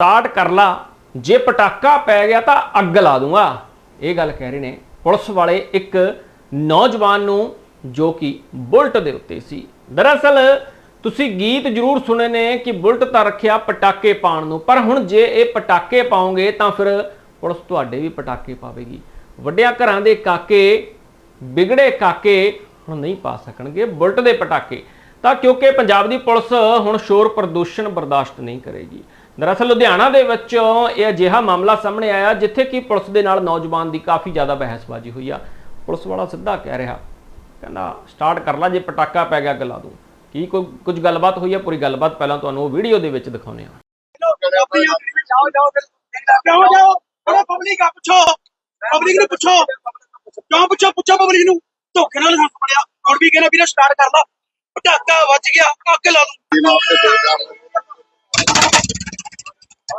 Start ਕਰ ਲਾ। ਜੇ ਪਟਾਕਾ ਪੈ ਗਿਆ ਤਾਂ ਅੱਗ ਲਾ ਦੂੰਗਾ। ਇਹ ਗੱਲ ਕਹਿ ਰਹੇ ਨੇ ਪੁਲਿਸ ਵਾਲੇ ਇੱਕ ਨੌਜਵਾਨ ਨੂੰ ਜੋ ਕਿ ਬੁਲਟ ਦੇ ਉੱਤੇ ਸੀ। ਦਰਅਸਲ ਤੁਸੀਂ ਗੀਤ ਜ਼ਰੂਰ ਸੁਣੇ ਨੇ ਕਿ ਬੁਲਟ ਤਾਂ ਰੱਖਿਆ ਪਟਾਕੇ ਪਾਉਣ ਨੂੰ, ਪਰ ਹੁਣ ਜੇ ਇਹ ਪਟਾਕੇ ਪਾਉਂਗੇ ਤਾਂ ਫਿਰ ਪੁਲਿਸ ਤੁਹਾਡੇ ਵੀ ਪਟਾਕੇ ਪਾਵੇਗੀ। ਵੱਡਿਆਂ ਘਰਾਂ ਦੇ ਕਾਕੇ, ਵਿਗੜੇ ਕਾਕੇ ਹੁਣ ਨਹੀਂ ਪਾ ਸਕਣਗੇ ਬੁਲਟ ਦੇ ਪਟਾਕੇ। ਤਾਂ ਕਿਉਂਕਿ ਪੰਜਾਬ ਦੀ ਪੁਲਿਸ ਹੁਣ ਸ਼ੋਰ ਪ੍ਰਦੂਸ਼ਣ ਬਰਦਾਸ਼ਤ ਨਹੀਂ ਕਰੇਗੀ। ਦਰਅਸਲ ਲੁਧਿਆਣਾ ਦੇ ਵਿੱਚ ਇਹ ਅਜਿਹਾ ਮਾਮਲਾ ਸਾਹਮਣੇ ਆਇਆ ਜਿੱਥੇ ਕਿ ਪੁਲਿਸ ਦੇ ਨਾਲ ਨੌਜਵਾਨ ਦੀ ਕਾਫੀ ਜ਼ਿਆਦਾ ਬਹਿਸਬਾਜ਼ੀ ਹੋਈ ਆ। ਪੁਲਿਸ ਵਾਲਾ ਸਿੱਧਾ ਕਹਿ ਰਿਹਾ, ਕਹਿੰਦਾ ਸਟਾਰਟ ਕਰ ਲਾ ਜੇ ਪਟਾਕਾ ਪੈ ਗਿਆ ਗਲਾ ਦੂੰ ਕੀ ਕੋਈ, ਕੁਝ ਗੱਲਬਾਤ ਹੋਈ ਆ? ਪੂਰੀ ਗੱਲਬਾਤ ਪਹਿਲਾਂ ਤੁਹਾਨੂੰ ਉਹ ਵੀਡੀਓ ਦੇ ਵਿੱਚ ਦਿਖਾਉਂਦੇ ਆ ਜਾਓ ਜਾਓ ਜਾਓ ਜਾਓ। ਅਰੇ ਪਬਲਿਕ ਆ, ਪੁੱਛੋ। ਪਬਲਿਕ ਨੂੰ ਪੁੱਛੋ। ਕਿਉਂ ਪੁੱਛੋ? ਪੁੱਛੋ ਪਬਲਿਕ ਨੂੰ। ਧੋਖੇ ਨਾਲ ਹੱਥ ਪੜਿਆ। ਹੁਣ ਵੀ ਕਹਿੰਦਾ, ਵੀਰੇ ਸਟਾਰਟ ਕਰ ਲਾ। ਪਟਾਕਾ ਵੱਜ ਗਿਆ, ਅੱਗ ਲਾ ਦੂੰ।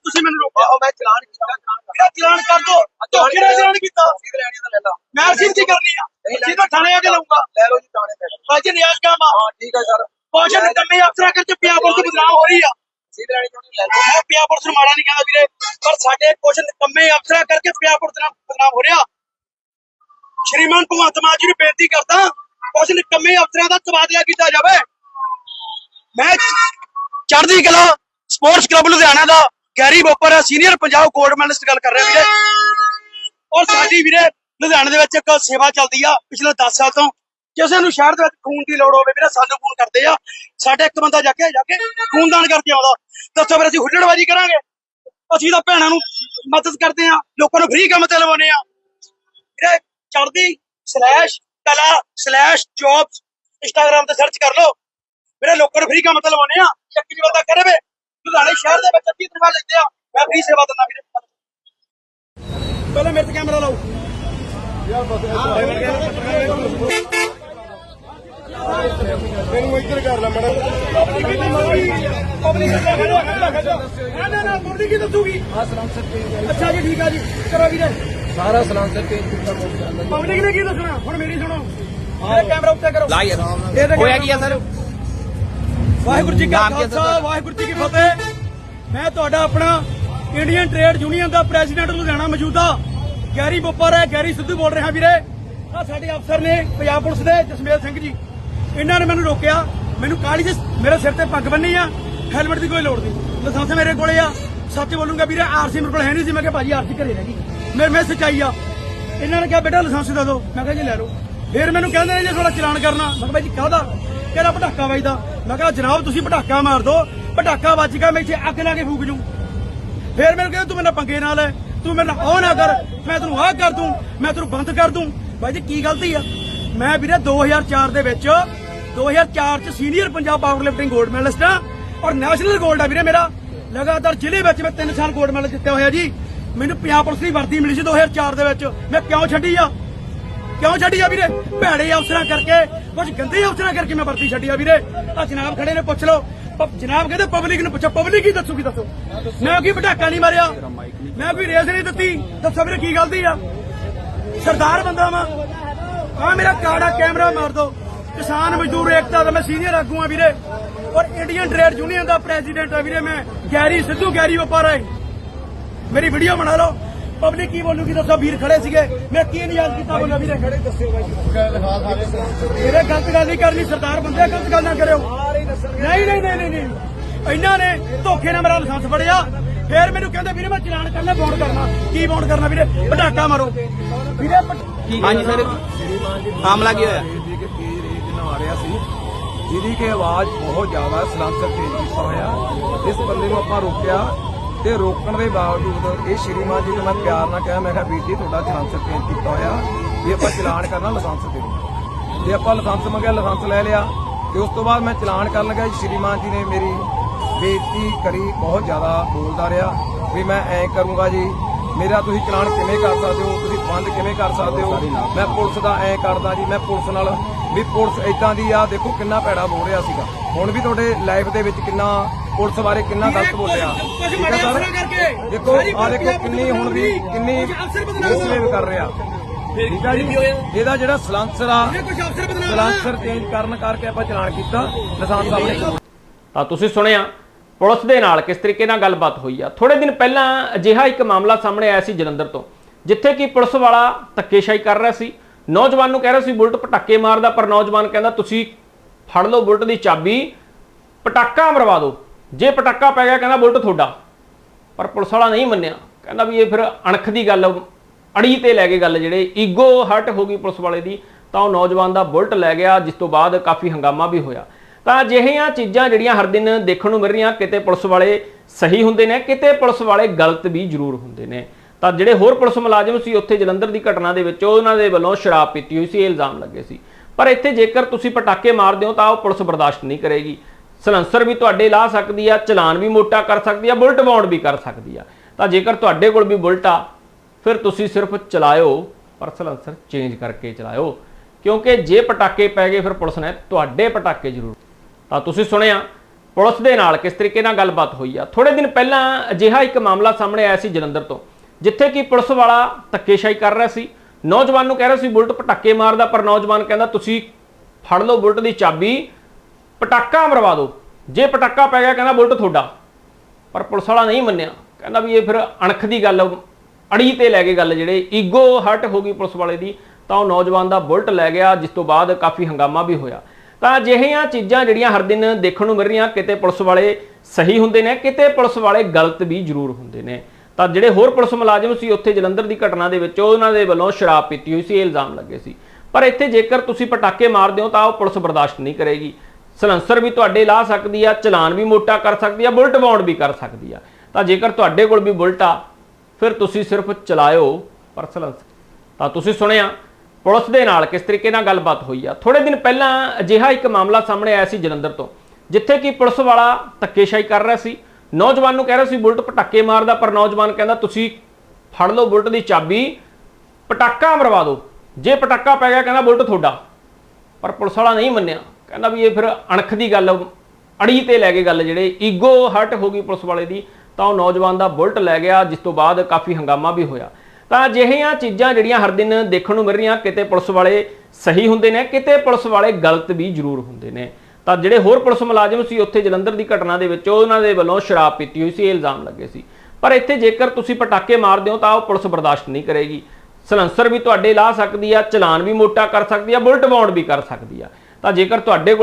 ਤੁਸੀਂ ਮੈਨੂੰ ਰੋਕਿਆ ਮੈਂ ਚਲਾਨ ਕੀਤਾ ਮੇਰਾ ਚਲਾਨ ਕਰ ਦੋ ਧੋਖੇ ਨਾਲ ਚਲਾਨ ਕੀਤਾ ਮੈਂ ਸਿੱਧੀ ਕਰਨੀ ਆ। ਸਿੱਧਾ ਥਾਣੇ ਆ ਕੇ ਲਾਉਂਗਾ। ਲੈ ਲਓ ਜੀ ਥਾਣੇ ਤੇ ਅੱਜ ਨਿਆਜ਼ ਕੰਮ ਆ। ਹਾਂ ਠੀਕ ਹੈ ਸਰ। ਪਹੁੰਚਣ ਕੰਮੇ ਅਫਸਰਾਂ ਕਰਕੇ ਪਿਆਪੁਰ ਤੋਂ ਬਦਨਾਮ ਹੋ ਰਹੀ ਆ। ਸਿੱਧੇ ਲੈਣੀ ਤੋਂ ਲੈ ਲਓ। ਮੈਂ ਪਿਆਪੁਰ ਨੂੰ ਮਾੜਾ ਨਹੀਂ ਕਹਿੰਦਾ ਵੀਰੇ ਪਰ ਸਾਡੇ ਕੁਝ ਕੰਮੇ ਅਫਸਰਾਂ ਕਰਕੇ ਪਿਆਪੁਰ ਤੋਂ ਬਦਨਾਮ ਹੋ ਰਿਹਾ। ਸ਼੍ਰੀਮਾਨ ਭਗਵੰਤ ਮਾਨ ਜੀ ਨੂੰ ਬੇਨਤੀ ਕਰਦਾ ਕੁਝ ਨਿਕੰਮੇ ਅਫਸਰਾਂ ਦਾ ਤਬਾਦਲਾ ਕੀਤਾ ਜਾਵੇ। ਮੈਂ ਚੜ੍ਹਦੀ ਕਲਾ ਸਪੋਰਟਸ ਕਲੱਬ ਲੁਧਿਆਣਾ ਦਾ Garry Bopar senior Punjab gold medalist ਗੱਲ ਕਰ ਰਿਹਾ ਵੀਰੇ। ਔਰ ਸਾਡੀ ਵੀਰੇ, ਲੁਧਿਆਣੇ ਦੇ ਵਿੱਚ ਇੱਕ ਸੇਵਾ ਚੱਲਦੀ ਆ ਪਿਛਲੇ 10 ਸਾਲ ਤੋਂ। ਕਿਸੇ ਨੂੰ ਸ਼ਹਿਰ ਦੇ ਵਿੱਚ ਖੂਨ ਦੀ ਲੋੜ ਹੋਵੇ, ਵੀਰੇ, ਸਾਨੂੰ ਫੋਨ ਕਰਦੇ ਆ। ਸਾਡੇ ਇੱਕ ਬੰਦਾ ਜਾ ਕੇ ਜਾ ਕੇ ਖੂਨਦਾਨ ਕਰਕੇ ਆਉਂਦਾ। ਦੱਸੋ ਫਿਰ ਅਸੀਂ ਹੁੱਲੜਬਾਜੀ ਕਰਾਂਗੇ? ਅਸੀਂ ਤਾਂ ਭੈਣਾਂ ਨੂੰ ਮਦਦ ਕਰਦੇ ਆ, ਲੋਕਾਂ ਨੂੰ ਫ੍ਰੀ ਕੰਮ ਤੇ ਲਵਾਉਂਦੇ ਆ। ਵੀਰੇ, Chardi slash Kala slash jobs Instagram ਤੇ ਸਰਚ ਕਰ ਲਓ। ਵੀਰੇ, ਲੋਕਾਂ ਨੂੰ ਫ੍ਰੀ ਕੰਮ ਤੇ ਲਵਾਉਂਦੇ ਆ। ਚੱਕੀ ਜੀ ਬੰਦਾ ਕਰੇ ਵੇ। ਲੁਧਿਆਣੇ ਸ਼ਹਿਰ ਦੇ ਵਿੱਚ ਅੱਧੀ ਤਨਖਾਹ ਲੈਂਦੇ ਆ? ਮੈਂ ਫ੍ਰੀ ਸੇਵਾ ਦਿੰਦਾ, ਵੀਰੇ। ਪਹਿਲੇ ਮੇਰੇ ਤੇ ਕੈਮਰਾ ਲਾਓ। ਮੈਨੂੰ ਇੱਧਰ ਕਰ ਲੈ ਮੈਡਮ ਪਬਲਿਕ ਦਾ ਖੜਾ ਖੜਾ ਖੜਾ। ਨਾ ਨਾ ਨਾ ਪਬਲਿਕ ਕੀ ਦੱਸੂਗੀ? ਅੱਛਾ ਜੀ ਠੀਕ ਆ ਜੀ। ਕਰੋ ਵੀਰੇ। ਸਾਰਾ ਕਿੰਨਾ ਮੋੜ ਜਾਂਦਾ ਪਬਲਿਕ ਨੇ ਕੀ ਦੱਸਣਾ? ਹੁਣ ਮੇਰੀ ਸੁਣੋ। ਇਹ ਕੈਮਰਾ ਉੱਤੇ ਕਰੋ। ਲਾ ਯਾਰ ਹੋਇਆ ਕੀ ਆ ਸਰ? ਵਾਹਿਗੁਰੂ ਜੀ ਕਾ ਹੈ ਖਾਲਸਾ? ਵਾਹਿਗੁਰੂ ਜੀ ਕੀ ਫਤਿਹ। ਮੈਂ ਤੁਹਾਡਾ ਆਪਣਾ ਇੰਡੀਅਨ ਟ੍ਰੇਡ ਯੂਨੀਅਨ ਦਾ ਪ੍ਰੈਜ਼ੀਡੈਂਟ ਲੁਧਿਆਣਾ ਮੌਜੂਦਾ। ਗੈਰੀ ਬੋਪਰ ਹੈ, ਗੈਰੀ ਸਿੱਧੂ ਬੋਲ ਰਿਹਾ ਵੀਰੇ। ਆ ਸਾਡੇ ਅਫਸਰ ਨੇ, ਪੰਜਾਬ ਪੁਲਿਸ ਦੇ, ਜਸਮੇਲ ਸਿੰਘ ਜੀ। ਇਹਨਾਂ ਨੇ ਮੈਨੂੰ ਰੋਕਿਆ, ਮੈਨੂੰ ਕਾਲੀ ਦੇ ਮੇਰੇ ਸਿਰ ਤੇ ਪੱਗ ਬੰਨੀ ਆ ਹੈਲਮਟ ਦੀ ਕੋਈ ਲੋੜ ਨਹੀਂ। ਲਾਇਸੈਂਸ ਮੇਰੇ ਕੋਲੇ ਆ। ਸੱਚ ਬੋਲੂੰਗਾ ਵੀਰੇ, ਆਰਸੀ ਮੇਰੇ ਕੋਲ ਹੈ ਨਹੀਂ ਸੀ, ਮੈਂ ਕਿਹਾ ਭਾਜੀ ਆਰਸੀ ਘਰੇ ਰਹਿ ਗਈ। ਮੇਰੇ ਮੈਂ ਸੱਚਾਈ ਆ। ਇਹਨਾਂ ਨੇ ਕਿਹਾ, ਬੇਟਾ ਲਾਇਸੈਂਸ ਦੇ ਦਿਓ। ਮੈਂ ਕਿਹਾ, ਜੀ ਲੈ ਲਓ। ਫਿਰ ਮੈਨੂੰ ਕਹਿੰਦੇ ਨੇ, ਜੇ ਥੋੜਾ ਚਲਾਨ ਕਰਨਾ। ਮੈਂ ਕਿਹਾ ਜੀ ਕਾਹਦਾ? ਕਿਹੜਾ ਪਟਾਕਾ ਵੱਜਦਾ। ਮੈਂ ਕਿਹਾ, ਜਨਾਬ, ਤੁਸੀਂ ਪਟਾਕਾ ਮਾਰ ਦਿਓ ਪਟਾਕਾ ਵੱਜ ਗਿਆ, ਮੈਂ ਇੱਥੇ ਅੱਗ ਲਾ ਕੇ ਫੂਕ ਜੂ। ਫੇਰ ਮੈਨੂੰ ਕਹਿੰਦਾ, ਤੂੰ ਮੇਰੇ ਨਾਲ ਪੰਗੇ ਨਾਲ ਹੈ ਤੂੰ ਮੇਰੇ ਨਾਲ ਉਹ ਕਰ। ਮੈਂ ਤੈਨੂੰ ਆਹ ਕਰ ਦੂੰ। ਮੈਂ ਤੈਨੂੰ ਬੰਦ ਕਰ ਦੂੰ। ਬਾਈ ਜੀ, ਕੀ ਗਲਤੀ ਆ? ਮੈਂ ਵੀਰੇ 2004 ਦੇ ਵਿੱਚ 2004 ਚ senior Punjab powerlifting gold medalist ਆ ਔਰ ਨੈਸ਼ਨਲ ਗੋਲਡ ਆ ਵੀਰੇ ਮੇਰਾ। ਲਗਾਤਾਰ ਜ਼ਿਲ੍ਹੇ ਵਿੱਚ ਮੈਂ ਤਿੰਨ ਸਾਲ ਗੋਲਡ ਮੈਡਲ ਜਿੱਤਿਆ ਹੋਇਆ ਜੀ। ਮੈਨੂੰ ਪੰਜਾਬ ਪੁਲਿਸ ਦੀ ਵਰਦੀ ਮਿਲੀ ਸੀ 2004 ਦੇ ਵਿੱਚ। ਮੈਂ ਕਿਉਂ ਛੱਡੀ ਆ? ਕਿਉਂ ਛੱਡੀ ਆ ਵੀਰੇ? ਭੈੜੇ ਅਫਸਰਾਂ ਕਰਕੇ, ਕੁਝ ਗੰਦੇ ਅਫਸਰਾਂ ਕਰਕੇ ਮੈਂ ਵਰਦੀ ਛੱਡੀ ਆ ਵੀਰੇ। ਆ ਜਨਾਬ ਖੜੇ ਨੇ, ਪੁੱਛ ਲਓ। ਜਨਾਬ ਕਹਿੰਦੇ ਪਬਲਿਕ ਨੂੰ ਪੁੱਛੋ ਪਬਲਿਕ ਹੀ ਦੱਸੂਗੀ ਦੱਸੋ। ਮੈਂ ਕੀ ਪਟਾਕਾ ਨਹੀਂ ਮਾਰਿਆ ਮੈਂ ਕੋਈ ਰੇਸ ਨਹੀਂ ਦਿੱਤੀ। ਦੱਸੋ ਵੀਰੇ ਕੀ ਗਲਤੀ ਆ? ਸਰਦਾਰ ਬੰਦਾ ਵਾਂ। ਆ ਮੇਰਾ ਕਾੜਾ ਕੈਮਰਾ ਮਾਰ ਦੋ ਕਿਸਾਨ ਮਜ਼ਦੂਰ ਏਕਤਾ ਦਾ ਮੈਂ ਸੀਨੀਅਰ ਆਗੂ ਆ ਵੀਰੇ। ਔਰ ਇੰਡੀਅਨ ਟ੍ਰੇਡ ਯੂਨੀਅਨ ਦਾ ਪ੍ਰੈਜ਼ੀਡੈਂਟ ਆ ਵੀਰੇ ਮੈਂ। ਗੈਰੀ ਸਿੱਧੂ ਗੈਰੀ ਵਪਾਰਾ ਮੇਰੀ ਵੀਡੀਓ ਬਣਾ ਲਓ। ਪਬਲਿਕ ਕੀ ਬੋਲੂਗੀ ਦੱਸੋ ਵੀਰ ਖੜੇ ਸੀਗੇ। ਮੈਂ ਕੀ ਨਿਯਾਜ਼ ਕੀਤਾ ਬੋਲਿਆ ਵੀਰੇ? ਖੜੇ ਦੱਸਿਓ ਮੇਰੇ ਗਲਤ ਗੱਲ ਨਹੀਂ ਕਰਨੀ ਸਰਦਾਰ ਬੰਦੇ ਗਲਤ ਗੱਲ ਨਾ ਕਰਿਓ। ਨਹੀਂ ਨਹੀਂ ਨਹੀਂ ਨਹੀਂ ਇਹਨਾਂ ਨੇ ਧੋਖੇ ਨਾਲ ਮੇਰਾ ਲਾਇਸੈਂਸ ਫੜਿਆ। ਫੇਰ ਮੈਨੂੰ ਕਹਿੰਦੇ ਵੀਰੇ ਮੈਂ ਚਲਾਨ ਕਰਨਾ ਬੌਂਡ ਕਰਨਾ। ਕੀ ਬੌਂਡ ਕਰਨਾ ਵੀਰੇ? ਪਟਾਕਾ ਮਾਰੋ। ਵੀਰੇ ਹਾਂਜੀ ਸਰ। ਮਾਮਲਾ ਕੀ ਹੋਇਆ? ਜਿਹਦੀ ਕਿ ਆਵਾਜ਼ ਬਹੁਤ ਜ਼ਿਆਦਾ ਸਲਾਂਸਰ ਤੇਜ਼ ਕੀਤਾ ਹੋਇਆ ਇਸ ਬੰਦੇ ਨੂੰ ਆਪਾਂ ਰੋਕਿਆ ਤੇ ਰੋਕਣ ਦੇ ਬਾਵਜੂਦ ਇਹ ਸ਼੍ਰੀਮਾਨ ਜੀ ਨੂੰ ਮੈਂ ਪਿਆਰ ਨਾਲ ਕਿਹਾ ਮੈਂ ਕਿਹਾ ਵੀਰ ਜੀ ਤੁਹਾਡਾ ਸਲਾਂਸਰ ਤੇਜ਼ ਕੀਤਾ ਹੋਇਆ। ਵੀ ਆਪਾਂ ਚਲਾਨ ਕਰਨਾ ਲਾਇਸੈਂਸ ਦੇ ਜੇ ਆਪਾਂ ਲਾਇਸੈਂਸ ਮੰਗਿਆ ਲਾਇਸੈਂਸ ਲੈ ਲਿਆ। ਤੇ ਉਸ ਤੋਂ ਬਾਅਦ ਮੈਂ ਚਲਾਨ ਕਰਨ ਲੱਗਾ ਜੀ। ਸ਼੍ਰੀਮਾਨ ਜੀ ਨੇ ਮੇਰੀ ਬੇਇੱਜ਼ਤੀ ਕਰੀ ਬਹੁਤ ਜ਼ਿਆਦਾ ਬੋਲਦਾ ਰਿਹਾ ਵੀ ਮੈਂ ਐ ਕਰੂੰਗਾ ਜੀ। ਮੇਰਾ ਤੁਸੀਂ ਚਲਾਨ ਕਿਵੇਂ ਕਰ ਸਕਦੇ ਹੋ? ਤੁਸੀਂ ਬੰਦ ਕਿਵੇਂ ਕਰ ਸਕਦੇ ਹੋ? ਮੈਂ ਪੁਲਿਸ ਦਾ ਐ ਕਰਦਾ ਜੀ। ਮੈਂ ਪੁਲਿਸ ਨਾਲ ਵੀ ਪੁਲਿਸ ਇਦਾਂ ਦੀ ਆ ਦੇਖੋ ਕਿੰਨਾ ਭੈੜਾ ਬੋਲ ਰਿਹਾ ਸੀਗਾ। ਹੁਣ ਵੀ ਤੁਹਾਡੇ ਲਾਈਫ ਦੇ ਵਿੱਚ ਕਿੰਨਾ ਪੁਲਿਸ ਬਾਰੇ ਕਿੰਨਾ ਗਲਤ ਬੋਲਿਆ। ਦੇਖੋ ਆ ਦੇਖੋ ਕਿੰਨੀ ਹੁਣ ਵੀ ਕਿੰਨੀ ਅਫਸਰ ਬਦਨਾਮ ਕਰ ਰਿਹਾ। ਠੀਕ ਹੈ ਜੀ? ਇਹਦਾ ਜਿਹੜਾ ਸਲਾਂਸਰ ਆ। ਸਲਾਂਸਰ ਚੇਂਜ ਕਰਨ ਕਰਕੇ ਆਪਾਂ ਚਲਾਨ ਕੀਤਾ ਨਿਸ਼ਾਨ ਸਾਹਮਣੇ ਤਾਂ ਤੁਸੀਂ ਸੁਣਿਆ ਪੁਲਿਸ ਦੇ ਨਾਲ ਕਿਸ ਤਰੀਕੇ ਨਾਲ ਗੱਲਬਾਤ ਹੋਈ ਆ? ਥੋੜੇ ਦਿਨ ਪਹਿਲਾਂ ਅਜਿਹਾ ਇੱਕ ਮਾਮਲਾ ਸਾਹਮਣੇ ਆਇਆ ਸੀ ਜਲੰਧਰ ਤੋਂ ਜਿੱਥੇ ਕਿ ਪੁਲਿਸ ਵਾਲਾ ਧੱਕੇਸ਼ਾਹੀ ਕਰ ਰਿਹਾ ਸੀ। ਨੌਜਵਾਨ ਨੂੰ ਕਹਿ ਰਿਹਾ ਸੀ ਬੁਲਟ ਪਟਾਕੇ ਮਾਰਦਾ ਪਰ ਨੌਜਵਾਨ ਕਹਿੰਦਾ ਤੁਸੀਂ ਫੜ ਲਓ ਬੁਲਟ ਦੀ ਚਾਬੀ ਪਟਾਕਾ ਮਰਵਾ ਦਿਓ। ਜੇ ਪਟਾਕਾ ਪੈ ਗਿਆ ਕਹਿੰਦਾ ਬੁਲਟ ਤੁਹਾਡਾ। ਪਰ ਪੁਲਿਸ ਵਾਲਾ ਨਹੀਂ ਮੰਨਿਆ। ਕਹਿੰਦਾ ਵੀ ਇਹ ਫਿਰ ਅਣਖ ਦੀ ਗੱਲ ਅੜੀ ਤੇ ਲੈ ਕੇ ਗੱਲ ਜਿਹੜੇ ਈਗੋ ਹਰਟ ਹੋ ਗਈ ਪੁਲਿਸ ਵਾਲੇ ਦੀ, ਤਾਂ ਉਹ ਨੌਜਵਾਨ ਦਾ ਬੁਲਟ ਲੈ ਗਿਆ, ਜਿਸ ਤੋਂ ਬਾਅਦ ਕਾਫੀ ਹੰਗਾਮਾ ਵੀ ਹੋਇਆ। ਤਾਂ ਅਜਿਹੀਆਂ ਚੀਜ਼ਾਂ ਜਿਹੜੀਆਂ ਹਰ ਦਿਨ ਦੇਖਣ ਨੂੰ ਮਿਲ ਰਹੀਆਂ, ਕਿਤੇ ਪੁਲਿਸ ਵਾਲੇ ਸਹੀ ਹੁੰਦੇ ਨੇ, ਕਿਤੇ ਪੁਲਿਸ ਵਾਲੇ ਗਲਤ ਵੀ ਜ਼ਰੂਰ ਹੁੰਦੇ ਨੇ। ਤਾਂ ਜਿਹੜੇ ਹੋਰ ਪੁਲਿਸ ਮੁਲਾਜ਼ਮ ਸੀ, ਉੱਥੇ ਜਲੰਧਰ ਦੀ ਘਟਨਾ ਦੇ ਵਿੱਚ ਉਹਨਾਂ ਦੇ ਵੱਲੋਂ ਸ਼ਰਾਬ ਪੀਤੀ ਹੋਈ ਸੀ, ਇਹ ਇਲਜ਼ਾਮ ਲੱਗੇ ਸੀ। ਪਰ ਇੱਥੇ ਜੇਕਰ ਤੁਸੀਂ ਪਟਾਕੇ ਮਾਰਦੇ ਹੋ, ਤਾਂ ਉਹ ਪੁਲਿਸ ਬਰਦਾਸ਼ਤ ਨਹੀਂ ਕਰੇਗੀ। ਸਲੰਸਰ ਵੀ ਤੁਹਾਡੇ ਲਾ ਸਕਦੀ ਆ, ਚਲਾਨ ਵੀ ਮੋਟਾ ਕਰ ਸਕਦੀ ਆ, ਬੁਲਟ ਬਾਉਂਡ ਵੀ ਕਰ ਸਕਦੀ ਆ। ਤਾਂ ਜੇਕਰ ਤੁਹਾਡੇ ਕੋਲ ਵੀ ਬੁਲਟ ਆ ਫਿਰ ਤੁਸੀਂ ਸਿਰਫ ਚਲਾਇਓ ਪਰ ਸਲੈਂਸਰ ਚੇਂਜ ਕਰਕੇ ਚਲਾਇਓ। ਕਿਉਂਕਿ ਜੇ ਪਟਾਕੇ ਪੈ ਗਏ, ਫਿਰ ਪੁਲਿਸ ਨੇ ਤੁਹਾਡੇ ਪਟਾਕੇ ਜ਼ਰੂਰ ਤਾਂ ਤੁਸੀਂ ਸੁਣਿਆ, ਪੁਲਿਸ ਦੇ ਨਾਲ ਕਿਸ ਤਰੀਕੇ ਨਾਲ ਗੱਲਬਾਤ ਹੋਈ ਆ? ਥੋੜੇ ਦਿਨ ਪਹਿਲਾਂ ਅਜਿਹਾ ਇੱਕ ਮਾਮਲਾ ਸਾਹਮਣੇ ਆਇਆ ਸੀ ਜਲੰਧਰ ਤੋਂ, ਜਿੱਥੇ ਕਿ ਪੁਲਿਸ ਵਾਲਾ ਧੱਕੇਸ਼ਾਹੀ ਕਰ ਰਿਹਾ ਸੀ। ਨੌਜਵਾਨ ਨੂੰ ਕਹਿ ਰਿਹਾ ਸੀ, ਬੁਲਟ ਪਟਾਕੇ ਮਾਰਦਾ ਪਰ ਨੌਜਵਾਨ ਕਹਿੰਦਾ, ਤੁਸੀਂ ਫੜ ਲਓ ਬੁਲਟ ਦੀ ਚਾਬੀ, ਪਟਾਕਾ ਮਰਵਾ ਦਿਓ। ਜੇ ਪਟਾਕਾ ਪੈ ਗਿਆ, ਕਹਿੰਦਾ, ਬੁਲਟ ਤੁਹਾਡਾ ਪਰ ਪੁਲਿਸ ਵਾਲਾ ਨਹੀਂ ਮੰਨਿਆ। ਕਹਿੰਦਾ ਵੀ ਇਹ ਫਿਰ ਅਣਖ ਦੀ ਗੱਲ ਅੜੀ ਤੇ ਲੈ ਕੇ ਗੱਲ ਜਿਹੜੇ ਈਗੋ ਹਰਟ ਹੋ ਗਈ ਪੁਲਿਸ ਵਾਲੇ ਦੀ, ਤਾਂ ਉਹ ਨੌਜਵਾਨ ਦਾ ਬੁਲਟ ਲੈ ਗਿਆ, ਜਿਸ ਤੋਂ ਬਾਅਦ ਕਾਫੀ ਹੰਗਾਮਾ ਵੀ ਹੋਇਆ। ਤਾਂ ਅਜਿਹੀਆਂ ਚੀਜ਼ਾਂ ਜਿਹੜੀਆਂ ਹਰ ਦਿਨ ਦੇਖਣ ਨੂੰ ਮਿਲ ਰਹੀਆਂ, ਕਿਤੇ ਪੁਲਿਸ ਵਾਲੇ ਸਹੀ ਹੁੰਦੇ ਨੇ, ਕਿਤੇ ਪੁਲਿਸ ਵਾਲੇ ਗਲਤ ਵੀ ਜ਼ਰੂਰ ਹੁੰਦੇ ਨੇ। ਤਾਂ ਜਿਹੜੇ ਹੋਰ ਪੁਲਿਸ ਮੁਲਾਜ਼ਮ ਸੀ, ਉੱਥੇ ਜਲੰਧਰ ਦੀ ਘਟਨਾ ਦੇ ਵਿੱਚ ਉਹਨਾਂ ਦੇ ਵੱਲੋਂ ਸ਼ਰਾਬ ਪੀਤੀ ਹੋਈ ਸੀ, ਇਹ ਇਲਜ਼ਾਮ ਲੱਗੇ ਸੀ। ਪਰ ਇੱਥੇ ਜੇਕਰ ਤੁਸੀਂ ਪਟਾਕੇ ਮਾਰਦੇ ਹੋ, ਤਾਂ ਉਹ ਪੁਲਿਸ ਬਰਦਾਸ਼ਤ ਨਹੀਂ ਕਰੇਗੀ। ਸਲੰਸਰ ਵੀ ਤੁਹਾਡੇ ਲਾ ਸਕਦੀ ਆ, ਚਲਾਨ ਵੀ ਮੋਟਾ ਕਰ ਸਕਦੀ ਆ, ਬੁਲਟ ਬਾਉਂਡ ਵੀ ਕਰ ਸਕਦੀ ਆ। ਤਾਂ ਜੇਕਰ ਤੁਹਾਡੇ ਕੋਲ ਵੀ ਬੁਲਟ ਆ ਫਿਰ ਤੁਸੀਂ ਸਿਰਫ ਚਲਾਇਓ ਪਰ ਤਾਂ ਤੁਸੀਂ ਸੁਣਿਆ, ਪੁਲਿਸ ਦੇ ਨਾਲ ਕਿਸ ਤਰੀਕੇ ਨਾਲ ਗੱਲਬਾਤ ਹੋਈ ਆ? ਥੋੜੇ ਦਿਨ ਪਹਿਲਾਂ ਅਜਿਹਾ ਇੱਕ ਮਾਮਲਾ ਸਾਹਮਣੇ ਆਇਆ ਸੀ ਜਲੰਧਰ ਤੋਂ, ਜਿੱਥੇ ਕਿ ਪੁਲਿਸ ਵਾਲਾ ਧੱਕੇਸ਼ਾਹੀ ਕਰ ਰਿਹਾ ਸੀ। ਨੌਜਵਾਨ ਨੂੰ ਕਹਿ ਰਿਹਾ ਸੀ, ਬੁਲਟ ਪਟਾਕੇ ਮਾਰਦਾ ਪਰ ਨੌਜਵਾਨ ਕਹਿੰਦਾ, ਤੁਸੀਂ ਫੜ ਲਓ ਬੁਲਟ ਦੀ ਚਾਬੀ, ਪਟਾਕਾ ਮਰਵਾ ਦਿਓ। ਜੇ ਪਟਾਕਾ ਪੈ ਗਿਆ, ਕਹਿੰਦਾ ਬੁਲਟ ਤੁਹਾਡਾ। ਪਰ ਪੁਲਿਸ ਵਾਲਾ ਨਹੀਂ ਮੰਨਿਆ। ਕਹਿੰਦਾ ਵੀ ਇਹ ਫਿਰ ਅਣਖ ਦੀ ਗੱਲ ਅੜੀ ਤੇ ਲੈ ਕੇ ਗੱਲ ਜਿਹੜੇ ਈਗੋ ਹਰਟ ਹੋ ਗਈ ਪੁਲਿਸ ਵਾਲੇ ਦੀ। ਤਾਂ ਉਹ ਨੌਜਵਾਨ ਦਾ ਬੁਲਟ ਲੈ ਗਿਆ, ਜਿਸ ਤੋਂ ਬਾਅਦ ਕਾਫੀ ਹੰਗਾਮਾ ਵੀ ਹੋਇਆ। ਤਾਂ ਅਜਿਹੀਆਂ ਚੀਜ਼ਾਂ ਜਿਹੜੀਆਂ ਹਰ ਦਿਨ ਦੇਖਣ ਨੂੰ ਮਿਲ ਰਹੀਆਂ, ਕਿਤੇ ਪੁਲਿਸ ਵਾਲੇ ਸਹੀ ਹੁੰਦੇ ਨੇ, ਕਿਤੇ ਪੁਲਿਸ ਵਾਲੇ ਗਲਤ ਵੀ ਜ਼ਰੂਰ ਹੁੰਦੇ ਨੇ। ਤਾਂ ਜਿਹੜੇ ਹੋਰ ਪੁਲਿਸ ਮੁਲਾਜ਼ਮ ਸੀ, ਉੱਥੇ ਜਲੰਧਰ ਦੀ ਘਟਨਾ ਦੇ ਵਿੱਚ ਉਹਨਾਂ ਦੇ ਵੱਲੋਂ ਸ਼ਰਾਬ ਪੀਤੀ ਹੋਈ ਸੀ, ਇਹ ਇਲਜ਼ਾਮ ਲੱਗੇ ਸੀ। ਪਰ ਇੱਥੇ ਜੇਕਰ ਤੁਸੀਂ ਪਟਾਕੇ ਮਾਰਦੇ ਹੋ, ਤਾਂ ਉਹ ਪੁਲਿਸ ਬਰਦਾਸ਼ਤ ਨਹੀਂ ਕਰੇਗੀ। ਸਲੰਸਰ ਵੀ ਤੁਹਾਡੇ ਲਾ ਸਕਦੀ ਆ, ਚਲਾਨ ਵੀ ਮੋਟਾ ਕਰ ਸਕਦੀ ਆ, ਬੁਲਟ ਬਾਉਂਡ ਵੀ ਕਰ ਸਕਦੀ ਆ। ਤਾਂ ਜੇਕਰ ਤੁਹਾਡੇ ਕੋਲ